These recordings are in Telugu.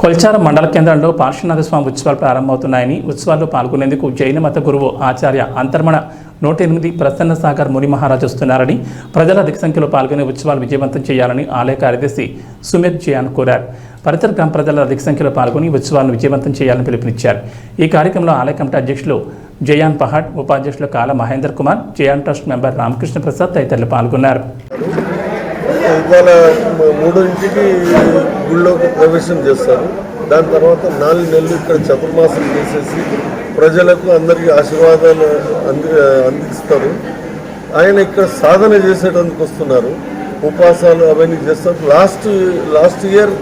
కొల్చారం మండల కేంద్రంలో పార్శ్వనాథ స్వామి ఉత్సవాలు ప్రారంభమవుతున్నాయని ఉత్సవాల్లో పాల్గొనేందుకు జైన మత గురువు ఆచార్య అంతర్మణ నూట ఎనిమిది ప్రసన్న సాగర్ ముని మహారాజ్ వస్తున్నారని ప్రజల అధిక సంఖ్యలో పాల్గొనే ఉత్సవాలు విజయవంతం చేయాలని ఆలయ కార్యదర్శి సుమిత్ జయాన్ కోరారు. పరిసర గ్రామ ప్రజల అధిక సంఖ్యలో పాల్గొని ఉత్సవాలను విజయవంతం చేయాలని పిలుపునిచ్చారు. ఈ కార్యక్రమంలో ఆలయ కమిటీ అధ్యక్షులు జయాన్ పహాడ్ ఉపాధ్యక్షులు కాల మహేందర్ కుమార్ జయాన్ ట్రస్ట్ మెంబర్ రామకృష్ణ ప్రసాద్ తదితరులు పాల్గొన్నారు. ఇవాళ మూడింటికి గుళ్ళోకి ప్రవేశం చేస్తారు. దాని తర్వాత నాలుగు నెలలు ఇక్కడ చతుర్మాసం చేసేసి ప్రజలకు అందరికీ ఆశీర్వాదాలు అంది అందిస్తారు. ఆయన ఇక్కడ సాధన చేసేటందుకు వస్తున్నారు. ఉపవాసాలు అవన్నీ చేస్తారు. లాస్ట్ లాస్ట్ ఇయర్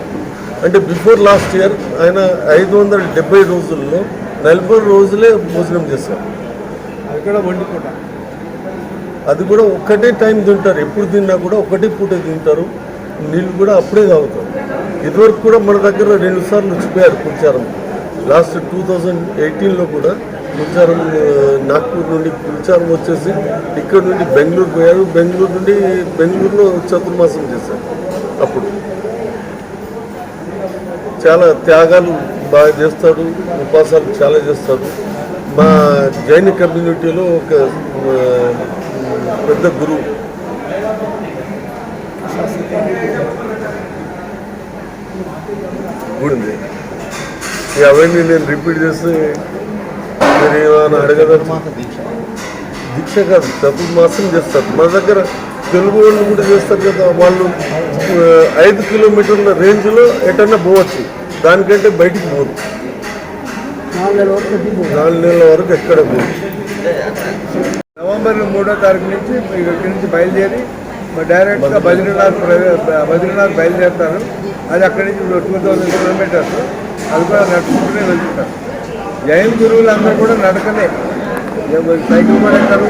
అంటే బిఫోర్ లాస్ట్ ఇయర్ ఆయన ఐదు వందల డెబ్బై రోజుల్లో నలభై రోజులే భోజనం చేశారు. అక్కడ వండుకుంటా అది కూడా ఒక్కటే టైం తింటారు. ఎప్పుడు తిన్నా కూడా ఒకటే పూట తింటారు. నీళ్ళు కూడా అప్పుడే తాగుతారు. ఇదివరకు కూడా మన దగ్గర రెండు సార్లు వచ్చిపోయారు కుల్చారం లాస్ట్ టూ థౌజండ్ ఎయిటీన్లో కూడా కుల్చారం నాగ్పూర్ నుండి కుల్చారం వచ్చేసి ఇక్కడ నుండి బెంగళూరు పోయారు. బెంగళూరు నుండి బెంగళూరులో చతుర్మాసం చేశారు అప్పుడు. చాలా త్యాగాలు బాగా చేస్తాడు. ఉపాసాలు చాలా చేస్తాడు. మా జైన కమ్యూనిటీలో ఒక పెద్ద గురువు. గుడి ఉంది ఇక అవన్నీ నేను రిపీట్ చేస్తే మీరు ఏమైనా అడగదలుచు దీక్ష. కాదు చతుర్మాసం చేస్తారు. మన దగ్గర తెలుగు వాళ్ళు కూడా చేస్తారు కదా వాళ్ళు ఐదు కిలోమీటర్ల రేంజ్లో ఎటన్నా పోవచ్చు. దానికంటే బయటికి పోదు నాలుగు నెలల వరకు ఎక్కడ పోదు నవంబర్ మూడో తారీఖు నుంచి ఇక్కడి నుంచి బయలుదేరి డైరెక్ట్గా బద్రీనాథ్ బద్రీనాథ్ బయలుదేరుతారు. అది అక్కడి నుంచి టూ థౌసండ్ కిలోమీటర్స్. అది కూడా నడుచుకుంటూనే వెళ్తుంటారు. జైన్ గురువులు అందరూ కూడా నడకలే ఏ సైకిల్ కూడా ఎక్కరు.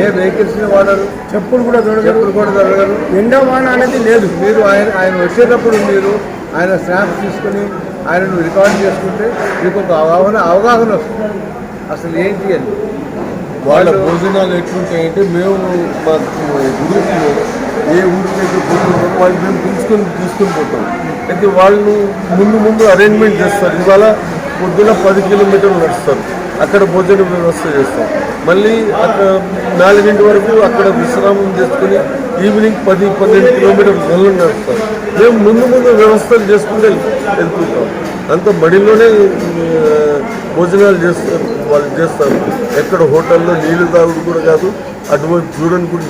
ఏ వెహికల్స్ వాడరు. చెప్పులు కూడా చెప్పులు కూడా దొరకరు ఎండో వాన అనేది లేదు. మీరు ఆయన ఆయన వచ్చేటప్పుడు మీరు ఆయన స్నాప్స్ తీసుకుని ఆయనను రికార్డ్ చేసుకుంటే మీకు ఒక అవగాహన అవగాహన వస్తుంది. అసలు ఏంటి అని. వాళ్ళ భోజనాలు ఎట్లుంటాయంటే మేము మా గ్రూప్లో ఏ ఊరికి అయితే పోతున్నామో వాళ్ళు మేము పిలుచుకొని తీసుకొని పోతాం. అయితే వాళ్ళు ముందు ముందు అరేంజ్మెంట్ చేస్తారు. ఇవాళ పొద్దున పది కిలోమీటర్లు నడుస్తారు. అక్కడ భోజన వ్యవస్థ చేస్తాం మళ్ళీ అక్కడ నాలుగింటి వరకు అక్కడ విశ్రామం చేసుకుని ఈవినింగ్ పది పన్నెండు కిలోమీటర్లు మళ్ళీ నడుస్తారు. మేము ముందు ముందు వ్యవస్థలు చేసుకుంటూ వెళ్తుంటాం. అంత బడిలోనే ఆ, భోజనాలు చేస్తారు. వాళ్ళు చేస్తారు. ఎక్కడ హోటల్లో నీళ్ళు తాగుడు కూడా కాదు అటువంటి చూడని కూడా